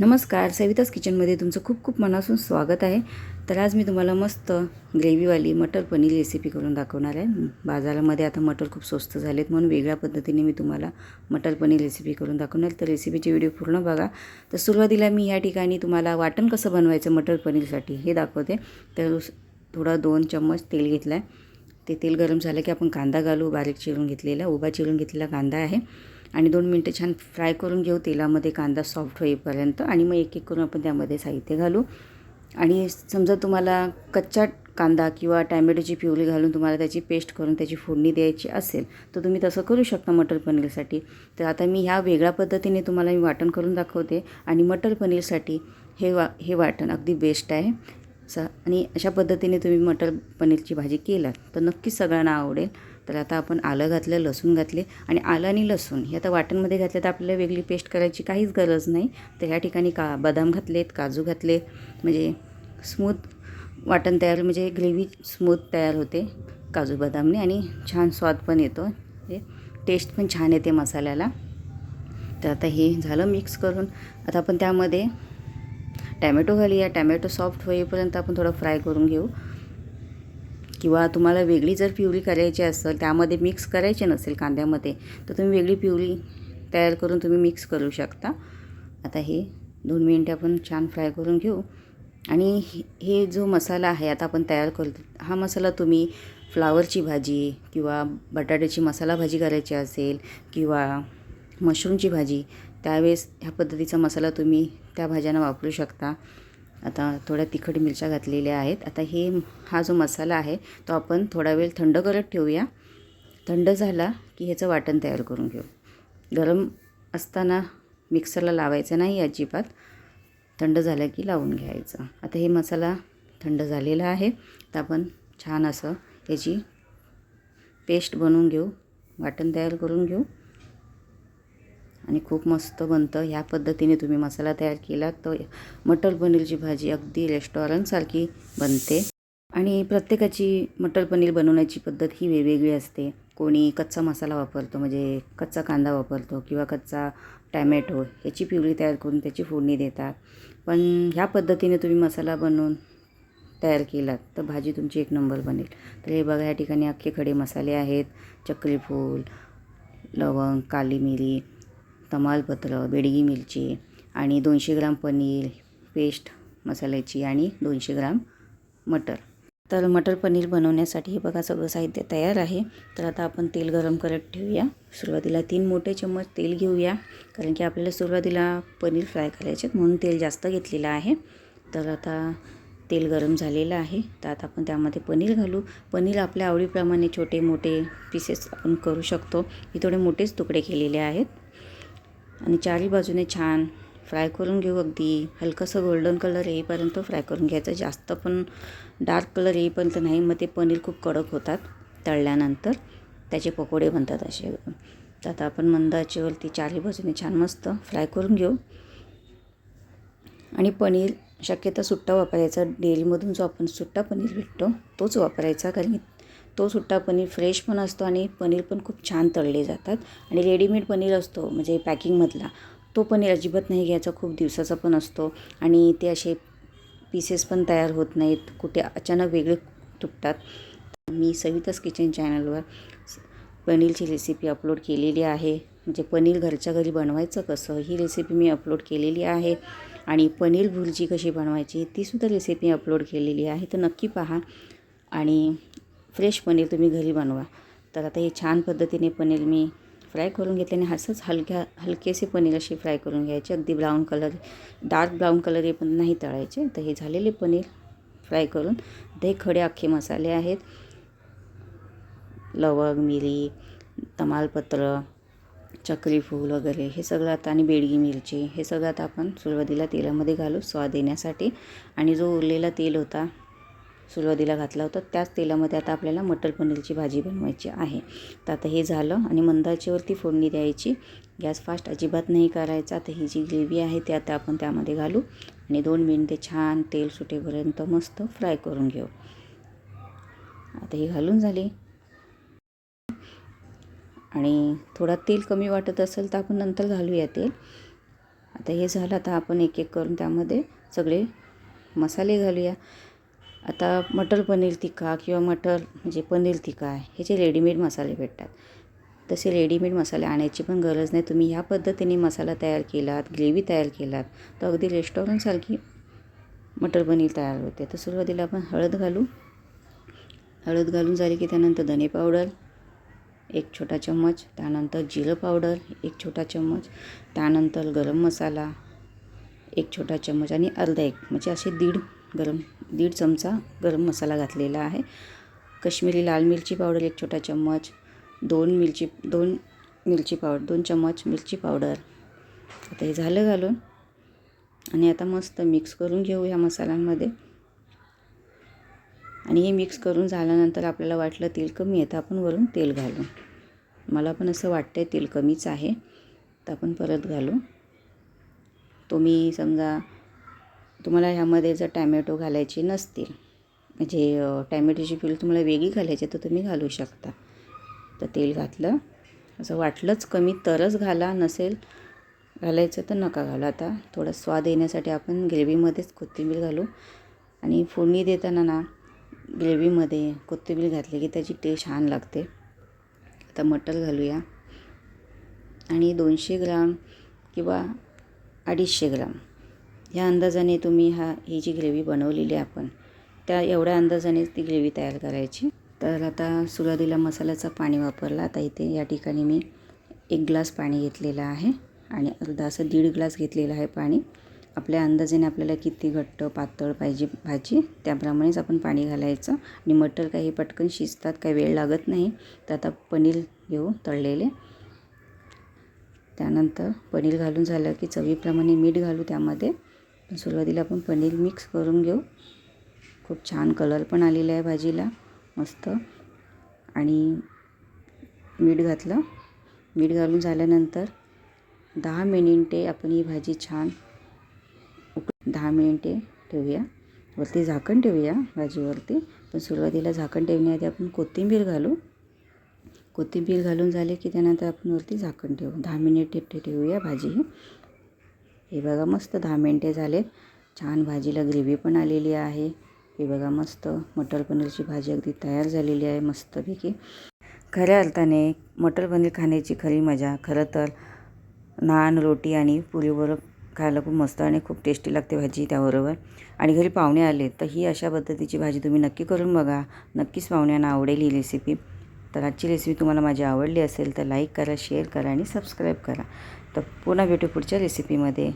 नमस्कार सविताज किचनमध्ये तुमचं खूप खूप मनापासून स्वागत आहे. तर आज मी तुम्हाला मस्त ग्रेव्हीवाली मटर पनीर रेसिपी करून दाखवणार आहे. बाजारामध्ये आता मटर खूप स्वस्त झालेत म्हणून वेगळ्या पद्धतीने मी तुम्हाला मटर पनीर रेसिपी करून दाखवणार तर रेसिपीची व्हिडिओ पूर्ण बघा. तर सुरुवातीला मी या ठिकाणी तुम्हाला वाटण कसं बनवायचं मटर पनीरसाठी हे दाखवते. तर थोडा दोन चम्मच तेल घेतलं आहे ते तेल गरम झालं की आपण कांदा घालू बारीक चिरून घेतलेला उभा चिरून घेतलेला कांदा आहे. आणि दोन मिनटं छान फ्राय करून घेऊ. तेलामध्ये कांदा सॉफ्ट होईपर्यंत आणि मग एक एक करून आपण त्यामध्ये साहित्य घालू. आणि समजा तुम्हाला कच्चा कांदा किंवा टॅमॅटोची प्युरी घालून तुम्हाला त्याची पेस्ट करून त्याची फोडणी द्यायची असेल तर तुम्ही तसं करू शकता मटर पनीरसाठी. तर आता मी ह्या वेगळ्या पद्धतीने तुम्हाला मी वाटण करून दाखवते आणि मटर पनीरसाठी हे वा हे वाटण अगदी बेस्ट आहे. स आणि अशा पद्धतीने तुम्ही मटर पनीरची भाजी केलात तर नक्कीच सगळ्यांना आवडेल. तर आता आपण आलं घातलं लसूण घातले आणि आलं आणि लसूण. हे आता वाटणमध्ये घातलं तर आपल्याला वेगळी पेस्ट करायची काहीच गरज नाही. तर ह्या ठिकाणी का बदाम घातलेत काजू घातले म्हणजे स्मूथ वाटण तयार म्हणजे ग्रेव्ही स्मूथ तयार होते. काजू बदामने आणि छान स्वाद पण येतो. हे टेस्ट पण छान येते मसाल्याला. तर आता हे झालं मिक्स करून. आता आपण त्यामध्ये टॅमॅटो घालूया. टॅमॅटो सॉफ्ट होईपर्यंत आपण थोडं फ्राय करून घेऊ. किंवा तुम्हाला वेगळी जर प्युरी करायची असेल त्यामध्ये मिक्स करायचे नसेल कांद्यामध्ये तर तुम्ही वेगळी पिवळी तयार करून तुम्ही मिक्स करू शकता. आता हे दोन मिनटं आपण छान फ्राय करून घेऊ. आणि हे जो मसाला आहे आता आपण तयार करतो हा मसाला तुम्ही फ्लावरची भाजी किंवा बटाट्याची मसाला भाजी करायची असेल किंवा मशरूमची भाजी त्यावेळेस ह्या पद्धतीचा मसाला तुम्ही त्या भाज्यांना वापरू शकता. आता थोड्या तिखट मिरच्या घातलेल्या आहेत. आता हे हा जो मसाला आहे तो आपण थोडा वेळ थंड करत ठेवूया. थंड झाला की ह्याचं वाटण तयार करून घेऊ. गरम असताना मिक्सरला लावायचं नाही अजिबात. थंड झालं की लावून घ्यायचं. आता हे मसाला थंड झालेला आहे. तर आपण छान असं याची पेस्ट बनवून घेऊ. वाटण तयार करून घेऊ. आणि खूप मस्त बनतं. ह्या पद्धतीने तुम्ही मसाला तयार केला तर मटर पनीरची भाजी अगदी रेस्टॉरंटसारखी बनते. आणि प्रत्येकाची मटर पनीर बनवण्याची पद्धत ही वेगवेगळी असते. कोणी कच्चा मसाला वापरतो म्हणजे कच्चा कांदा वापरतो किंवा कच्चा टॅमॅटो ह्याची प्युरी तयार करून त्याची फोडणी देतात. पण ह्या पद्धतीने तुम्ही मसाला बनवून तयार केलात तर भाजी तुमची एक नंबर बनेल. तर हे बघा या ठिकाणी अख्खे खडे मसाले आहेत. चक्रीफूल लवंग काली मिरी तमालपत्र बेडगी मिरची आणि दोनशे ग्राम पनीर पेस्ट मसाल्याची आणि दोनशे ग्राम मटर. तर मटर पनीर बनवण्यासाठी हे बघा सगळं साहित्य तयार आहे. तर आता आपण तेल गरम करत ठेवूया. सुरुवातीला तीन मोठे चम्मच तेल घेऊया कारण की आपल्याला सुरुवातीला पनीर फ्राय करायचे म्हणून तेल जास्त घेतलेलं आहे. तर आता तेल गरम झालेलं आहे. तर आता आपण त्यामध्ये पनीर घालू. पनीर आपल्या आवडीप्रमाणे छोटे मोठे पीसेस आपण करू शकतो. मी थोडे मोठेच तुकडे केलेले आहेत. आणि चारही बाजूने छान फ्राय करून घेऊ अगदी. हलकंसं गोल्डन कलर येईपर्यंत फ्राय करून घ्यायचं. जास्त पण डार्क कलर येईपर्यंत नाही मग ते पनीर खूप कडक होतात तळल्यानंतर. त्याचे पकोडे बनतात असे. तर आता आपण मंद आचेवरती चारही बाजूने छान मस्त फ्राय करून घेऊ. आणि पनीर शक्यतो सुट्टा वापरायचा. डेअरीमधून जो आपण सुट्टा पनीर भेटतो तोच वापरायचा. कारण की तो सुट्टा पनीर फ्रेश पण असतो आणि पनीर पण खूप छान तळले जातात. आणि रेडीमेड पनीर असतो म्हणजे पॅकिंगमधला. तो पनीर अजिबात नाही घ्यायचा खूप दिवसाचा पण असतो. आणि ते असे पीसेस पण तयार होत नाहीत कुठे अचानक वेगळे तुटतात. मी सविताच किचन चॅनलवर पनीरची रेसिपी अपलोड केलेली आहे. म्हणजे पनीर घरच्या घरी बनवायचं कसं ही रेसिपी मी अपलोड केलेली आहे. आणि पनीर भुर्जी कशी बनवायची तीसुद्धा रेसिपी अपलोड केलेली आहे. तर नक्की पहा. आणि फ्रेश पनीर तुम्ही घरी बनवा. तर आता हे छान पद्धतीने पनीर मी फ्राय करून घेतले आणि असंच हलक्या हलकेसे पनीर असे फ्राय करून घ्यायचे. अगदी brown colour dark brown colour हे पण नाही तळायचे. तर हे झालेले पनीर फ्राय करून ते खडे अख्खे मसाले आहेत. लवंग मिरी तमालपत्र चक्रीफूल वगैरे हे सगळं आता आणि बेडगी मिरची हे सगळं आता आपण सुरुवातीला तेलामध्ये घालू स्वाद येण्यासाठी. आणि जो उरलेला तेल होता सुरुवातीला घातला होता. त्याच तेलामध्ये आता आपल्याला मटर पनीरची भाजी बनवायची आहे. तर आता हे झालं आणि मंदाचीवरती फोडणी द्यायची. गॅस फास्ट अजिबात नाही करायचा. तर ही जी ग्रेव्ही आहे ती आता आपण त्यामध्ये घालू आणि दोन मिनटे छान तेल सुटेपर्यंत मस्त फ्राय करून घेऊ. आता ही घालून झाली. आणि थोडा तेल कमी वाटत असेल तर आपण नंतर घालूया तेल. आता हे झालं. आता आपण एक एक करून त्यामध्ये सगळे मसाले घालूया. आता मटर पनीर तिखा किंवा मटर म्हणजे पनीर तिखा हे जे रेडीमेड मसाले भेटतात तसे रेडीमेड मसाले आणायची पण गरज नाही. तुम्ही ह्या पद्धतीने मसाला तयार केलात ग्रेव्ही तयार केलात तर अगदी रेस्टॉरंटसारखी मटर पनीर तयार होते. तर सुरुवातीला आपण हळद घालू. हळद घालून झाली की त्यानंतर धने पावडर एक छोटा चम्मच त्यानंतर जिरं पावडर एक छोटा चम्मच त्यानंतर गरम मसाला एक छोटा चम्मच आणि अर्धा एक म्हणजे असे दीड गरम दीड चमचा गरम मसाला घातलेला आहे. कश्मीरी लाल मिरची पावडर एक छोटा चम्मच दोन मिरची दोन मिरची पावडर दोन चम्मच मिरची पावडर. आता हे झालं घालून. आणि आता मस्त मिक्स करून घेऊ ह्या मसाल्यांमध्ये. आणि हे मिक्स करून झाल्यानंतर आपल्याला वाटलं तेल कमी आहे तर आपण वरून तेल घालू. मला पण असं वाटतं आहे तेल कमीच आहे. तर आपण परत घालू. तुम्ही समजा तुम्हाला ह्यामध्ये जर टॅमॅटो घालायचे नसतील म्हणजे टॅमॅटोची प्युरी तुम्हाला वेगळी घालायची तर तुम्ही घालू शकता. तर तेल घातलं. असं वाटलंच कमी तरच घाला नसेल घालायचं तर नका घालू. आता थोडा स्वाद येण्यासाठी आपण ग्रेव्हीमध्येच कोथिंबीर घालू. आणि फोडणी देताना ना ग्रेव्हीमध्ये कोथिंबीर घातली की त्याची टेस्ट छान लागते. आता मटर घालूया. आणि दोनशे ग्राम किंवा अडीचशे ग्राम. ह्या अंदाजाने तुम्ही हा ही जी ग्रेव्ही बनवलेली आहे आपण त्या एवढ्या अंदाजानेच ती ग्रेव्ही तयार करायची. तर आता सुरुवातीला मसाल्याचं पाणी वापरलं. आता इथे या ठिकाणी मी एक ग्लास पाणी घेतलेलं आहे आणि अर्धा असं दीड ग्लास घेतलेलं आहे पाणी. आपल्या अंदाजाने आपल्याला किती घट्ट पातळ पाहिजे भाजी त्याप्रमाणेच आपण पाणी घालायचं. आणि मटर काही पटकन शिजतात काही वेळ लागत नाही. तर आता पनीर घेऊ तळलेले. त्यानंतर पनीर घालून झालं की चवीप्रमाणे मीठ घालू त्यामध्ये. पण सुरुवातीला आपण पनीर मिक्स करून घेऊ. खूप छान कलर पण आलेला आहे भाजीला. मस्त. आणि मीठ घातलं. मीठ घालून झाल्यानंतर दहा मिनिटे आपण ही भाजी छान उक दहा मिनिटे ठेवूया. वरती झाकण ठेवूया भाजीवरती. पण सुरुवातीला झाकण ठेवण्याआधी आपण कोथिंबीर घालू. कोथिंबीर घालून झाले की त्यानंतर आपण वरती झाकण ठेवू. दहा मिनिटे ठेवूया भाजी हे बघा मस्त दहा मिनटे झाले छान भाजीला ग्रेव्ही पण आलेली आहे. हे बघा मस्त मटर पनीरची भाजी अगदी तयार झालेली आहे मस्तपैकी. खऱ्या अर्थाने मटर पनीर खाण्याची खरी मजा खरं तर नान रोटी आणि पुरीबरोबर खायला खूप मस्त आणि खूप टेस्टी लागते भाजी त्याबरोबर. आणि घरी पाहुणे आले तर ही अशा पद्धतीची भाजी तुम्ही नक्की करून बघा. नक्कीच पाहुण्यांना आवडेल ही रेसिपी तर आजची रेसिपी तुम्हाला माझी आवडली असेल तर लाईक करा शेअर करा आणि सबस्क्राईब करा. तर पुन्हा भेटू पुढच्या रेसिपीमध्ये